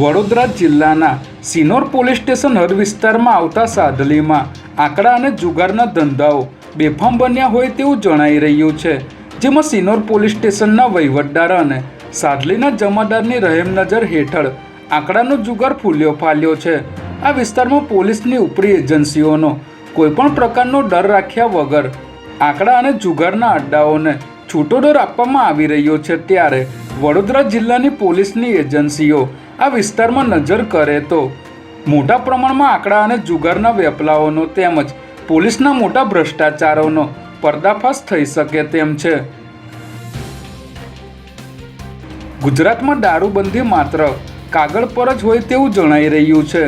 વડોદરા જિલ્લાના Sinor police station હદ વિસ્તારમાં આવતા સાદલીમાં આંકડા અને જુગારના ધંધાઓ બેફામ બન્યા હોય તેવું જણાઈ રહ્યું છે. જેમાં સિનોર પોલીસ સ્ટેશનના વહીવટદાર અને સાદલીના જમાદારની રહેમ નજર હેઠળ આંકડાનો જુગાર ફૂલ્યો ફાલ્યો છે. આ વિસ્તારમાં પોલીસની ઉપરી એજન્સીઓનો કોઈપણ પ્રકારનો ડર રાખ્યા વગર આંકડા અને જુગારના અડ્ડાઓને છૂટો ડર આપવામાં આવી રહ્યો છે. ત્યારે વડોદરા જિલ્લાની પોલીસની એજન્સીઓ આ વિસ્તારમાં નજર કરે તો મોટા પ્રમાણમાં આંકડા અને જુગારના વેપલાઓનો તેમજ પોલીસના મોટા ભ્રષ્ટાચારોનો પર્દાફાશ થઈ શકે તેમ છે. ગુજરાતમાં દારૂબંધી માત્ર કાગળ પર જ હોય તેવું જણાઈ રહ્યું છે.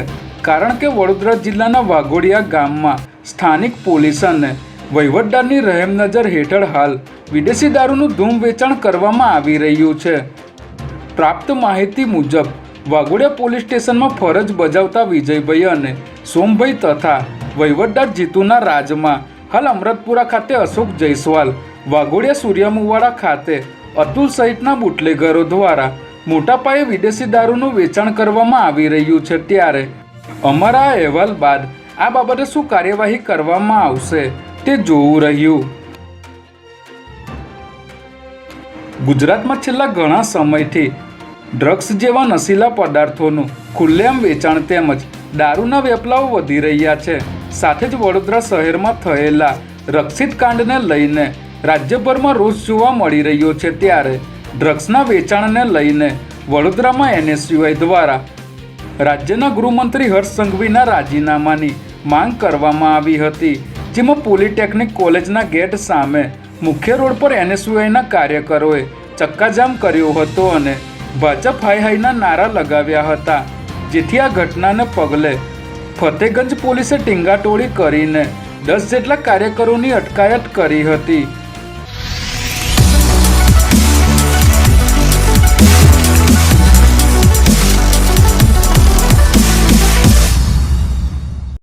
કારણ કે વડોદરા જિલ્લાના વાઘોડિયા ગામમાં સ્થાનિક પોલીસ અને વહીવટદારની રહેમનજર હેઠળ હાલ વિદેશી દારૂનું ધૂમ વેચાણ કરવામાં આવી રહ્યું છે. પ્રાપ્ત માહિતી મુજબ વાઘોડિયા પોલીસ સ્ટેશનમાં ફરજ બજાવતા વિજયભાઈ અને સોમભાઈ તથા વહીવટદાર જીતુના રાજમાં હાલ અમરતપુરા ખાતે અશોક જયસ્વાલ વાઘોડિયા સૂર્યમુવાડા ખાતે અતુલ સહિતના બુટલેગરો દ્વારા મોટા પાયે વિદેશી દારૂનું વેચાણ કરવામાં આવી રહ્યું છે ત્યારે અમારા અહેવાલ બાદ આ બાબતે શું કાર્યવાહી કરવામાં આવશે તે જોવું રહ્યું. ગુજરાતમાં છેલ્લા ઘણા સમયથી ડ્રગ્સ જેવા નશીલા પદાર્થોનું ખુલ્લેઆમ વેચાણ તેમજ દારૂના વેપલાઓ વધી રહ્યા છે. સાથે જ વડોદરા શહેરમાં થયેલા રક્ષિત કાંડને લઈને રાજ્યભરમાં રોષ જોવા મળી રહ્યો છે ત્યારે ડ્રગ્સના વેચાણને લઈને વડોદરામાં એનએસયુઆઈ દ્વારા રાજ્યના ગૃહમંત્રી હર્ષ સંઘવીના રાજીનામાની માંગ કરવામાં આવી હતી, જેમાં પોલિટેકનિક કોલેજના ગેટ સામે મુખ્ય રોડ પર એનએસયુઆઈના કાર્યકરોએ ચક્કાજામ કર્યો હતો અને ભાજપ હાઈ હાઈના નારા લગાવ્યા હતા, જેથી આ ઘટનાને પગલે ફતેગંજ પોલીસે ટીંગાટોળી કરીને દસ જેટલા કાર્યકરોની અટકાયત કરી હતી.